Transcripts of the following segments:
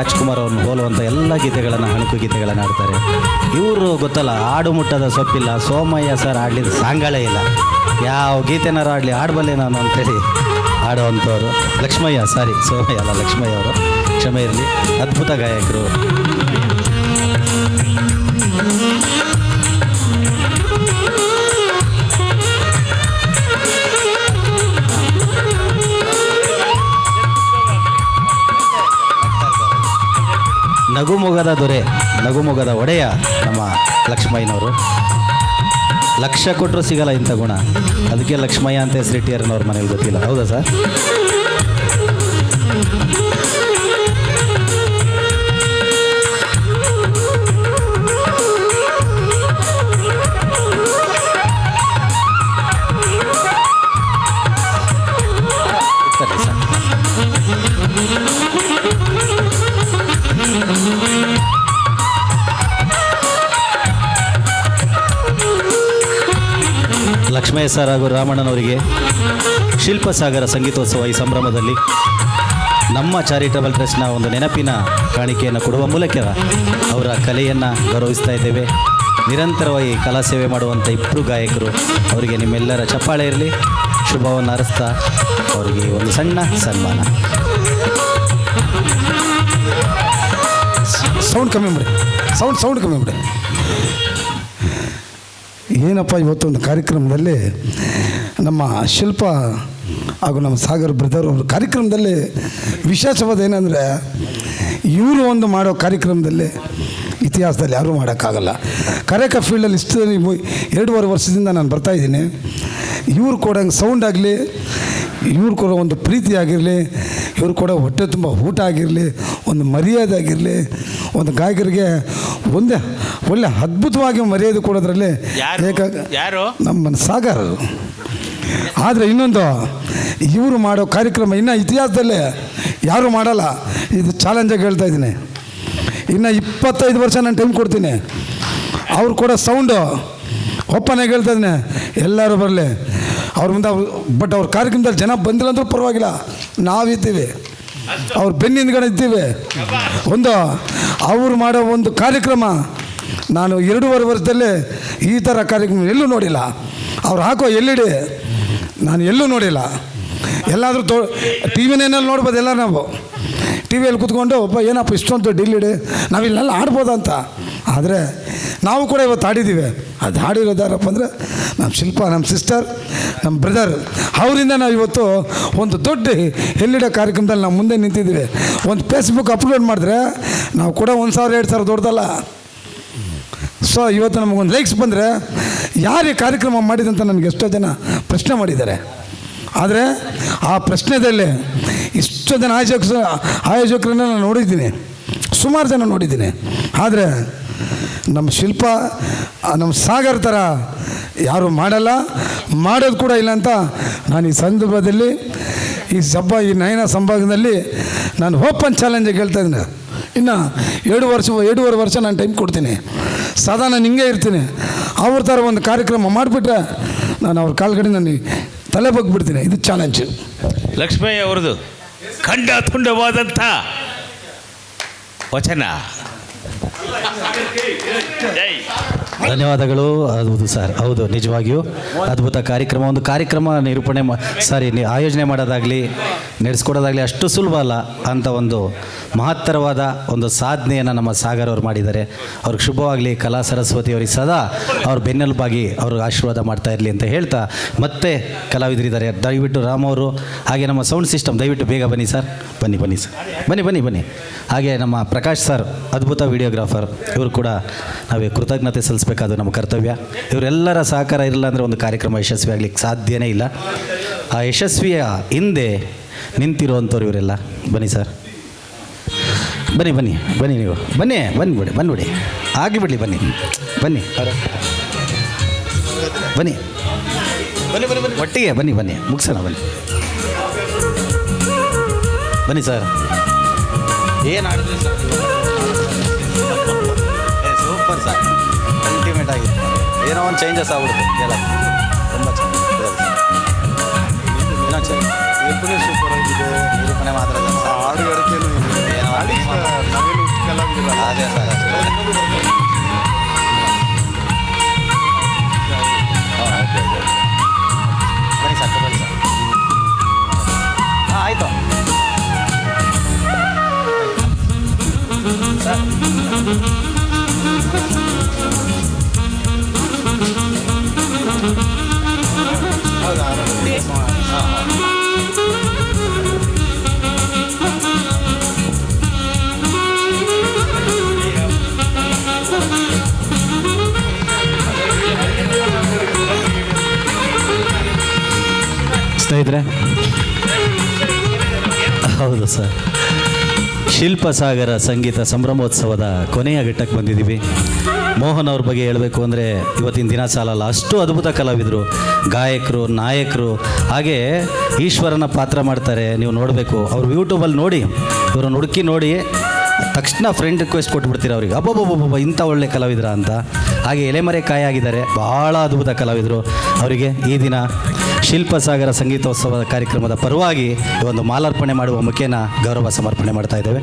ರಾಜ್ಕುಮಾರ್ ಅವ್ರನ್ನ ಹೋಲುವಂಥ ಎಲ್ಲ ಗೀತೆಗಳನ್ನು, ಹಣಕು ಗೀತೆಗಳನ್ನು ಹಾಡ್ತಾರೆ. ಇವರು ಗೊತ್ತಲ್ಲ, ಆಡು ಮುಟ್ಟದ ಸೊಪ್ಪಿಲ್ಲ, ಸೋಮಯ್ಯ ಸರ್ ಆಡಲಿ ಸಾಂಗಳೇ ಇಲ್ಲ. ಯಾವ ಗೀತೆನಾರು ಆಡಲಿ ಆಡಬಲ್ಲೆ ನಾನು ಅಂತೇಳಿ ಆಡುವಂಥವ್ರು ಲಕ್ಷ್ಮಯ್ಯ ಸಾರಿ ಸೋಮಯ್ಯ ಅಲ್ಲ ಲಕ್ಷ್ಮಯ್ಯ ಅವರು ಕ್ಷಮೆ ಇರಲಿ. ಅದ್ಭುತ ಗಾಯಕರು. ನಗುಮೊಗದ ದೊರೆ, ನಗುಮೊಗದ ಒಡೆಯ ನಮ್ಮ ಲಕ್ಷ್ಮಯ್ಯನವರು. ಲಕ್ಷ ಕೊಟ್ಟರು ಸಿಗಲ್ಲ ಇಂಥ ಗುಣ. ಅದಕ್ಕೆ ಲಕ್ಷ್ಮಯ್ಯ ಅಂತ ಹೆಸರಿಟ್ಟಿಯರ್ನವ್ರ ಮನೇಲಿ ಗೊತ್ತಿಲ್ಲ. ಹೌದಾ ಸರ್? ಲಕ್ಷ್ಮಯ್ಯ ಸರ್ ಹಾಗೂ ರಾಮಣ್ಣನವರಿಗೆ ಶಿಲ್ಪಸಾಗರ ಸಂಗೀತೋತ್ಸವ ಈ ಸಂಭ್ರಮದಲ್ಲಿ ನಮ್ಮ ಚಾರಿಟಬಲ್ ಟ್ರಸ್ಟ್ನ ಒಂದು ನೆನಪಿನ ಕಾಣಿಕೆಯನ್ನು ಕೊಡುವ ಮೂಲಕ ಅವರ ಕಲೆಯನ್ನು ಗೌರವಿಸ್ತಾ ಇದ್ದೇವೆ. ನಿರಂತರವಾಗಿ ಕಲಾ ಸೇವೆ ಮಾಡುವಂಥ ಇಬ್ಬರು ಗಾಯಕರು, ಅವರಿಗೆ ನಿಮ್ಮೆಲ್ಲರ ಚಪ್ಪಾಳೆ ಇರಲಿ. ಶುಭವನ್ನು ಹರಿಸ್ತಾ ಅವರಿಗೆ ಒಂದು ಸಣ್ಣ ಸನ್ಮಾನ. ಸೌಂಡ್ ಕಮ್ಮಿ ಮಾಡಿ ಸೌಂಡ್ ಸೌಂಡ್ ಕಮ್ಮಿ ಮಾಡಿ ಏನಪ್ಪ ಇವತ್ತೊಂದು ಕಾರ್ಯಕ್ರಮದಲ್ಲಿ ನಮ್ಮ ಶಿಲ್ಪ ಹಾಗೂ ನಮ್ಮ ಸಾಗರ್ ಬ್ರದರ್ ಅವ್ರ ಕಾರ್ಯಕ್ರಮದಲ್ಲಿ ವಿಶೇಷವಾದ ಏನಂದರೆ ಇವರು ಒಂದು ಮಾಡೋ ಕಾರ್ಯಕ್ರಮದಲ್ಲಿ ಇತಿಹಾಸದಲ್ಲಿ ಯಾರೂ ಮಾಡೋಕ್ಕಾಗಲ್ಲ. ಕರೆಕ ಫೀಲ್ಡಲ್ಲಿ ಇಷ್ಟು ಎರಡೂವರೆ ವರ್ಷದಿಂದ ನಾನು ಬರ್ತಾಯಿದ್ದೀನಿ ಇವ್ರು ಕೊಡೋಂಗೆ ಸೌಂಡ್ ಆಗಲಿ, ಇವ್ರು ಕೊಡೋ ಒಂದು ಪ್ರೀತಿ ಆಗಿರಲಿ, ಇವ್ರು ಕೊಡೋ ಹೊಟ್ಟೆ ತುಂಬ ಊಟ ಆಗಿರಲಿ, ಒಂದು ಮರ್ಯಾದೆ ಆಗಿರಲಿ, ಒಂದು ಗಾಯಕರಿಗೆ ಒಂದೇ ಒಳ್ಳೆ ಅದ್ಭುತವಾಗಿ ಮರ್ಯಾದೆ ಕೊಡೋದ್ರಲ್ಲಿ ಯಾರು? ನಮ್ಮ ಸಾಗರ್. ಆದರೆ ಇನ್ನೊಂದು ಇವರು ಮಾಡೋ ಕಾರ್ಯಕ್ರಮ ಇನ್ನು ಇತಿಹಾಸದಲ್ಲೇ ಯಾರು ಮಾಡಲ್ಲ. ಇದು ಚಾಲೆಂಜಾಗಿ ಹೇಳ್ತಾ ಇದ್ದೀನಿ. ಇನ್ನು ಇಪ್ಪತ್ತೈದು ವರ್ಷ ನಾನು ಟೈಮ್ ಕೊಡ್ತೀನಿ. ಅವ್ರು ಕೊಡೋ ಸೌಂಡು ಒಪ್ಪನಾಗಿ ಹೇಳ್ತಾ ಇದ್ದೀನಿ. ಎಲ್ಲರೂ ಬರಲಿ. ಅವ್ರ ಮುಂದೆ ಬಟ್ ಅವ್ರ ಕಾರ್ಯಕ್ರಮದಲ್ಲಿ ಜನ ಬಂದಿಲ್ಲ ಅಂದ್ರೂ ಪರವಾಗಿಲ್ಲ. ನಾವಿದ್ದೀವಿ ಅವ್ರ ಬೆನ್ನಿಂದ ಇದ್ದೀವಿ. ಒಂದು ಅವ್ರು ಮಾಡೋ ಒಂದು ಕಾರ್ಯಕ್ರಮ ನಾನು ಎರಡೂವರೆ ವರ್ಷದಲ್ಲೇ ಈ ಥರ ಕಾರ್ಯಕ್ರಮ ಎಲ್ಲೂ ನೋಡಿಲ್ಲ. ಅವ್ರು ಹಾಕೋ ಎಲ್ಲಿಡಿ ನಾನು ಎಲ್ಲೂ ನೋಡಿಲ್ಲ. ಎಲ್ಲಾದರೂ ತೋ, ಟಿ ವಿನೇನಲ್ಲಿ ನೋಡ್ಬೋದು ಎಲ್ಲ ನಾವು. ಟಿ ವಿಯಲ್ಲಿ ಕುತ್ಕೊಂಡು ಒಬ್ಬ ಏನಪ್ಪ ಇಷ್ಟೊಂದು ಡಿಲ್ಲಿಡಿ ನಾವಿಲ್ಲೆಲ್ಲ ಆಡ್ಬೋದಂತ ಆದರೆ ನಾವು ಕೂಡ ಇವತ್ತು ಆಡಿದ್ದೀವಿ. ಅದು ಹಾಡಿರೋದಾರಪ್ಪ ಅಂದರೆ ನಮ್ಮ ಶಿಲ್ಪ, ನಮ್ಮ ಸಿಸ್ಟರ್, ನಮ್ಮ ಬ್ರದರ್. ಅವರಿಂದ ನಾವು ಇವತ್ತು ಒಂದು ದೊಡ್ಡ ಎಲ್ಲಿಡೋ ಕಾರ್ಯಕ್ರಮದಲ್ಲಿ ನಾವು ಮುಂದೆ ನಿಂತಿದ್ದೀವಿ. ಒಂದು ಫೇಸ್ಬುಕ್ ಅಪ್ಲೋಡ್ ಮಾಡಿದ್ರೆ ನಾವು ಕೂಡ ಒಂದು ಸಾವಿರ, ಎರಡು ಸಾವಿರ ದೊಡ್ಡದಲ್ಲ. ಸೊ ಇವತ್ತು ನಮಗೊಂದು ಲೈಕ್ಸ್ ಬಂದರೆ ಯಾರು ಈ ಕಾರ್ಯಕ್ರಮ ಮಾಡಿದಂತ ನನಗೆ ಎಷ್ಟೋ ಜನ ಪ್ರಶ್ನೆ ಮಾಡಿದ್ದಾರೆ. ಆದರೆ ಆ ಪ್ರಶ್ನೆದಲ್ಲಿ ಇಷ್ಟು ಜನ ಆಯೋಜಕ ಆಯೋಜಕರನ್ನ ನಾನು ನೋಡಿದ್ದೀನಿ. ಸುಮಾರು ಜನ ನೋಡಿದ್ದೀನಿ. ಆದರೆ ನಮ್ಮ ಶಿಲ್ಪ, ನಮ್ಮ ಸಾಗರ್ ಥರ ಯಾರು ಮಾಡಲ್ಲ, ಮಾಡೋದು ಕೂಡ ಇಲ್ಲ ಅಂತ ನಾನು ಈ ಸಂದರ್ಭದಲ್ಲಿ ಈ ಸಬ್ಬ, ಈ ನಯನ ಸಂಭಾಗದಲ್ಲಿ ನಾನು ಓಪನ್ ಚಾಲೆಂಜಿಗೆ ಹೇಳ್ತಾ ಇದ್ದೀನಿ. ಇನ್ನು ಎರಡು ವರ್ಷ ಎರಡೂವರೆ ವರ್ಷ ನಾನು ಟೈಮ್ ಕೊಡ್ತೀನಿ. ಸದಾ ನಾನು ಹಿಂಗೆ ಇರ್ತೀನಿ. ಅವ್ರ ಥರ ಒಂದು ಕಾರ್ಯಕ್ರಮ ಮಾಡಿಬಿಟ್ರೆ ನಾನು ಅವ್ರ ಕಾಲ್ಗಡೆ ನಾನು ತಲೆ ಬಗ್ಬಿಡ್ತೀನಿ. ಇದು ಚಾಲೆಂಜ್ ಲಕ್ಷ್ಮಯ್ಯ ಅವ್ರದ್ದು. ಖಂಡ ತುಂಡವಾದಂಥ ವಚನ. ಧನ್ಯವಾದಗಳು. ಹೌದು ಸರ್. ಹೌದು ನಿಜವಾಗಿಯೂ ಅದ್ಭುತ ಕಾರ್ಯಕ್ರಮ. ಒಂದು ಕಾರ್ಯಕ್ರಮ ನಿರೂಪಣೆ ಮಾ ಸಾರಿ ಆಯೋಜನೆ ಮಾಡೋದಾಗಲಿ ನಡೆಸ್ಕೊಡೋದಾಗಲಿ ಅಷ್ಟು ಸುಲಭ ಅಲ್ಲ ಅಂತ ಒಂದು ಮಹತ್ತರವಾದ ಒಂದು ಸಾಧನೆಯನ್ನು ನಮ್ಮ ಸಾಗರ್ ಅವರು ಮಾಡಿದ್ದಾರೆ. ಅವ್ರಿಗೆ ಶುಭವಾಗಲಿ ಕಲಾ ಸರಸ್ವತಿ ಅವರಿಗೆ ಸದಾ ಅವ್ರ ಬೆನ್ನೆಲುಬಾಗಿ ಅವ್ರಿಗೆ ಆಶೀರ್ವಾದ ಮಾಡ್ತಾ ಇರಲಿ ಅಂತ ಹೇಳ್ತಾ ಮತ್ತೆ ಕಲಾವಿದರಿದ್ದಾರೆ. ದಯವಿಟ್ಟು ರಾಮ್ ಅವರು, ಹಾಗೆ ನಮ್ಮ ಸೌಂಡ್ ಸಿಸ್ಟಮ್ ದಯವಿಟ್ಟು ಬೇಗ ಬನ್ನಿ ಸರ್. ಬನ್ನಿ ಬನ್ನಿ ಸರ್. ಬನ್ನಿ ಬನ್ನಿ ಬನ್ನಿ. ಹಾಗೆ ನಮ್ಮ ಪ್ರಕಾಶ್ ಸರ್, ಅದ್ಭುತ ವಿಡಿಯೋಗ್ರಾಫರ್, ಇವರು ಕೂಡ ನಾವೇ ಕೃತಜ್ಞತೆ ಸಲ್ಲಿಸಬೇಕಾದ ನಮ್ಮ ಕರ್ತವ್ಯ. ಇವರೆಲ್ಲರ ಸಹಕಾರ ಇರಲಿಲ್ಲ ಅಂದರೆ ಒಂದು ಕಾರ್ಯಕ್ರಮ ಯಶಸ್ವಿ ಆಗಲಿಕ್ಕೆ ಸಾಧ್ಯನೇ ಇಲ್ಲ. ಆ ಯಶಸ್ವಿಯ ಹಿಂದೆ ನಿಂತಿರುವಂಥವ್ರು ಇವರೆಲ್ಲ. ಬನ್ನಿ ಸರ್. ಬನ್ನಿ ಬನ್ನಿ ಬನ್ನಿ ನೀವು. ಬನ್ನಿ ಬಂದ್ಬಿಡಿ ಬಂದ್ಬಿಡಿ ಆಗಿಬಿಡ್ಲಿ ಬನ್ನಿ. ಬನ್ನಿ ಬನ್ನಿ ಬನ್ನಿ. ಬನ್ನಿ. ಬನ್ನಿ. ಒಟ್ಟಿಗೆ ಬನ್ನಿ ಬನ್ನಿ. ಮುಗಿಸೋಣ, ಬನ್ನಿ. ಬನ್ನಿ, ಸರ್. ಏನು ಆಡಿದ್ರಿ, ಸರ್? Super sir. ಅಲ್ಟಿಮೇಟ್ ಆಗಿ. ಏನೋ ಒಂದು ಚೇಂಜಸ್ ಆಗ್ಬಿಡುತ್ತೆ. ಎಲ್ಲ. ತುಂಬ ಚೆನ್ನಾಗಿ ಏನೋ ಎಬ್ಬರು ಸೂಪರ್ ಆಗಿದೆ. ನಿರೂಪಣೆ ಮಾತ್ರ ಏನೋ ಅದೇ ಸರ್ ಬನ್ನಿ ಸರ್ ಬನ್ನಿ ಸರ್ ಹಾಂ ಆಯಿತು ಸ್ನೇಹಿತರೆ ಹೌದು ಸರ್. ಶಿಲ್ಪಸಾಗರ ಸಂಗೀತ ಸಂಭ್ರಮೋತ್ಸವದ ಕೊನೆಯ ಘಟ್ಟಕ್ಕೆ ಬಂದಿದ್ದೀವಿ. ಮೋಹನ್ ಅವ್ರ ಬಗ್ಗೆ ಹೇಳಬೇಕು ಅಂದರೆ ಇವತ್ತಿನ ದಿನ ಸಾಲಲ್ಲ, ಅಷ್ಟು ಅದ್ಭುತ ಕಲಾವಿದರು. ಗಾಯಕರು, ನಾಯಕರು, ಹಾಗೆ ಈಶ್ವರನ ಪಾತ್ರ ಮಾಡ್ತಾರೆ, ನೀವು ನೋಡಬೇಕು. ಅವ್ರು ಯೂಟ್ಯೂಬಲ್ಲಿ ನೋಡಿ, ಇವ್ರನ್ನ ಹುಡುಕಿ ನೋಡಿ, ತಕ್ಷಣ ಫ್ರೆಂಡ್ ರಿಕ್ವೆಸ್ಟ್ ಕೊಟ್ಬಿಡ್ತೀರ ಅವ್ರಿಗೆ. ಅಬ್ಬಬ್ಬಬ್ಬಬ್ಬ, ಇಂಥ ಒಳ್ಳೆ ಕಲಾವಿದರ ಅಂತ. ಹಾಗೆ ಎಲೆಮರೆ ಕಾಯಾಗಿದ್ದಾರೆ ಭಾಳ ಅದ್ಭುತ ಕಲಾವಿದರು. ಅವರಿಗೆ ಈ ದಿನ ಶಿಲ್ಪಸಾಗರ ಸಂಗೀತೋತ್ಸವದ ಕಾರ್ಯಕ್ರಮದ ಪರವಾಗಿ ಈ ಒಂದು ಮಾಲಾರ್ಪಣೆ ಮಾಡುವ ಮುಖೇನ ಗೌರವ ಸಮರ್ಪಣೆ ಮಾಡ್ತಾ ಇದ್ದೇವೆ.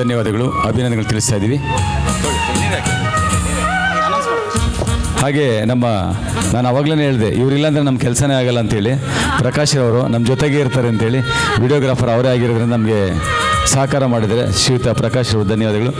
ಧನ್ಯವಾದಗಳು, ಅಭಿನಂದನೆಗಳು ತಿಳಿಸ್ತಾ ಇದ್ದೀವಿ. ಹಾಗೆ ನಮ್ಮ, ನಾನು ಅವಾಗಲೇ ಹೇಳಿದೆ ಇವರಿಲ್ಲ ಅಂದರೆ ನಮ್ಮ ಕೆಲಸನೇ ಆಗಲ್ಲ ಅಂತೇಳಿ. ಪ್ರಕಾಶ್ ಅವರು ನಮ್ಮ ಜೊತೆಗೆ ಇರ್ತಾರೆ ಅಂತೇಳಿ. ವಿಡಿಯೋಗ್ರಾಫರ್ ಅವರೇ ಆಗಿರೋದ್ರಿಂದ ನಮಗೆ ಸಹಕಾರ ಮಾಡಿದರೆ ಶ್ರೀಯುತ ಪ್ರಕಾಶ್ ಅವರು ಧನ್ಯವಾದಗಳು.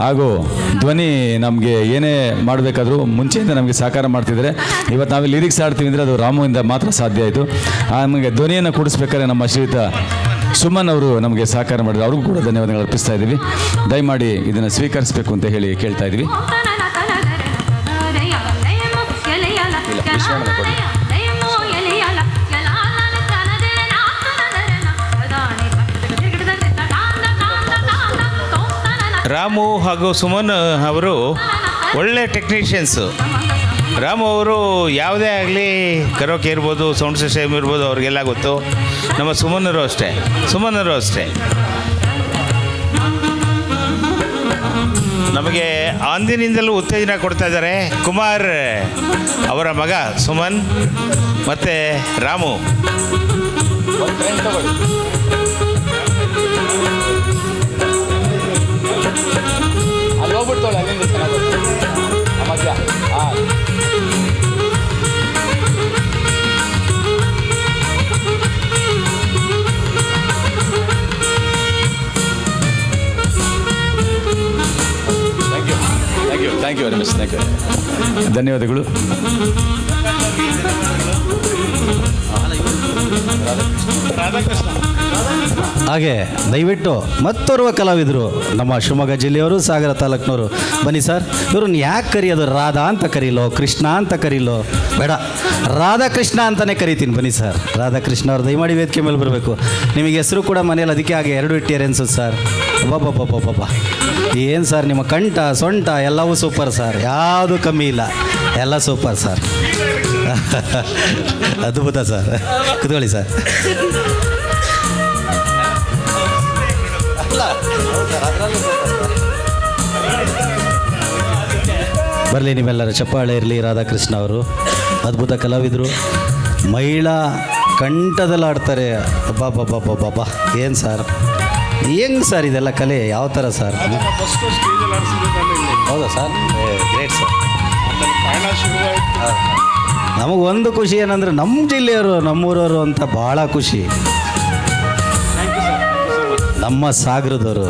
ಹಾಗೂ ಧ್ವನಿ ನಮಗೆ ಏನೇ ಮಾಡಬೇಕಾದ್ರೂ ಮುಂಚೆಯಿಂದ ನಮಗೆ ಸಹಕಾರ ಮಾಡ್ತಿದ್ದಾರೆ. ಇವತ್ತು ನಾವು ಲಿರಿಕ್ಸ್ ಆಡ್ತೀವಿ ಅಂದರೆ ಅದು ರಾಮುವಿಂದ ಮಾತ್ರ ಸಾಧ್ಯ ಆಯಿತು. ನಮಗೆ ಧ್ವನಿಯನ್ನು ಕೂಡಿಸ್ಬೇಕಾದ್ರೆ ನಮ್ಮ ಶ್ರೀಯುತ ಸುಮನ್ ಅವರು ನಮಗೆ ಸಹಕಾರ ಮಾಡಿದ್ರು. ಅವ್ರಿಗೂ ಕೂಡ ಧನ್ಯವಾದಗಳು ಅರ್ಪಿಸ್ತಾ ಇದ್ದೀವಿ. ದಯಮಾಡಿ ಇದನ್ನು ಸ್ವೀಕರಿಸಬೇಕು ಅಂತ ಹೇಳಿ ಕೇಳ್ತಾ ಇದ್ದೀವಿ. ರಾಮು ಹಾಗೂ ಸುಮನ್ ಅವರು ಒಳ್ಳೆ ಟೆಕ್ನಿಷಿಯನ್ಸು ರಾಮು ಅವರು ಯಾವುದೇ ಆಗಲಿ ಕರೋಕೆ ಇರ್ಬೋದು ಸೌಂಡ್ ಸಿಸ್ಟಮ್ ಇರ್ಬೋದು, ಅವ್ರಿಗೆಲ್ಲ ಗೊತ್ತು. ನಮ್ಮ ಸುಮನರು ಅಷ್ಟೇ. ಸುಮನರು ಅಷ್ಟೇ. ನಮಗೆ ಅಂದಿನಿಂದಲೂ ಉತ್ತೇಜನ ಕೊಡ್ತಾ ಇದ್ದಾರೆ ಕುಮಾರ್ ಅವರ ಮಗ ಸುಮನ್ ಮತ್ತು Ramu. Thank you very much thank you ಧನ್ಯವಾದಗಳು. ಹಾಗೆ ದಯವಿಟ್ಟು ಮತ್ತೋರ್ವ ಕಲಾವಿದರು, ನಮ್ಮ ಶಿವಮೊಗ್ಗ ಜಿಲ್ಲೆಯವರು, ಸಾಗರ ತಾಲೂಕಿನವರು, ಬನ್ನಿ ಸರ್. ಇವ್ರನ್ನ ಯಾಕೆ ಕರೆಯೋದು? ರಾಧಾ ಅಂತ ಕರೀಲೋ, ಕೃಷ್ಣ ಅಂತ ಕರೀಲೋ? ಬೇಡ. ರಾಧಾಕೃಷ್ಣ ಅಂತಲೇ ಕರಿತೀನಿ, ಬನ್ನಿ ಸರ್. ರಾಧಾಕೃಷ್ಣ ಅವ್ರು ದಯಮಾಡಿ ವೇದಿಕೆ ಮೇಲೆ ಬರಬೇಕು. ನಿಮಗೆ ಹೆಸರು ಕೂಡ ಮನೇಲಿ ಅದಕ್ಕೆ ಹಾಗೆ ಎರಡು ಇಟ್ಟಿಯರ್ ಅನ್ಸುತ್ತೆ ಸರ್. ಬಾಬಾ ಏನು ಸರ್ ನಿಮ್ಮ ಕಂಠ, ಸೊಂಟ, ಎಲ್ಲವೂ ಸೂಪರ್ ಸರ್. ಯಾವುದು ಕಮ್ಮಿ ಇಲ್ಲ. ಎಲ್ಲ ಸೂಪರ್ ಸರ್. ಅದ್ಭುತ ಸರ್. ಕುತ್ಕೊಳ್ಳಿ ಸರ್. ಬರಲಿ ನಿಮ್ಮೆಲ್ಲರ ಚಪ್ಪಾಳೆ ಇರಲಿ ರಾಧಾಕೃಷ್ಣ ಅವರು. ಅದ್ಭುತ ಕಲಾವಿದರು. ಮಹಿಳಾ ಕಂಠದಲ್ಲಿ ಆಡ್ತಾರೆ. ಅಬ್ಬಾ ಏನು ಸರ್? ಹೆಂಗೆ ಸರ್ ಇದೆಲ್ಲ ಕಲೆ? ಯಾವ ಥರ ಸರ್? ಹೌದಾ ಸರ್? Great sir. ನಮಗೆ ಒಂದು ಖುಷಿ ಏನಂದರೆ ನಮ್ಮ ಜಿಲ್ಲೆಯವರು ನಮ್ಮೂರವರು ಅಂತ ಭಾಳ ಖುಷಿ. ನಮ್ಮ ಸಾಗರದವರು.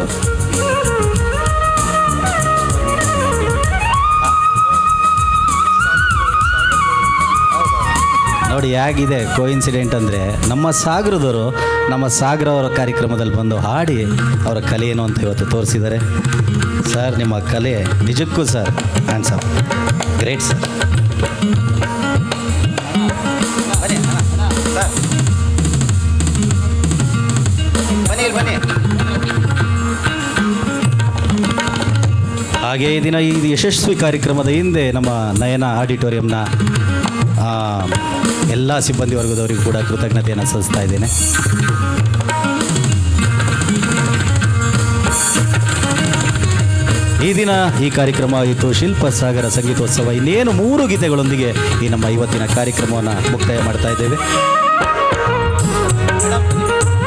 ನೋಡಿ, ಹೇಗಿದೆ ಕೋಇನ್ಸಿಡೆಂಟ್ ಅಂದರೆ ನಮ್ಮ ಸಾಗರದವರು ನಮ್ಮ ಸಾಗರ ಅವರ ಕಾರ್ಯಕ್ರಮದಲ್ಲಿ ಬಂದು ಹಾಡಿ ಅವರ ಕಲೆ ಏನು ಅಂತ ಇವತ್ತು ತೋರಿಸಿದ್ದಾರೆ. ಸರ್, ನಿಮ್ಮ ಕಲೆ ನಿಜಕ್ಕೂ sir hands up great sir. ಹಾಗೆ ಈ ದಿನ ಈ ಯಶಸ್ವಿ ಕಾರ್ಯಕ್ರಮದ ಹಿಂದೆ ನಮ್ಮ ನಯನ ಆಡಿಟೋರಿಯಂನ ಎಲ್ಲ ಸಿಬ್ಬಂದಿ ವರ್ಗದವರಿಗೂ ಕೂಡ ಕೃತಜ್ಞತೆಯನ್ನು ಸಲ್ಲಿಸ್ತಾ ಇದ್ದೇನೆ. ಈ ದಿನ ಈ ಕಾರ್ಯಕ್ರಮ ಆಗಿತ್ತು ಶಿಲ್ಪ ಸಾಗರ ಸಂಗೀತೋತ್ಸವ. ಇನ್ನೇನು ಮೂರು ಗೀತೆಗಳೊಂದಿಗೆ ಈ ನಮ್ಮ ಇವತ್ತಿನ ಕಾರ್ಯಕ್ರಮವನ್ನು ಮುಕ್ತಾಯ ಮಾಡ್ತಾ ಇದ್ದೇವೆ.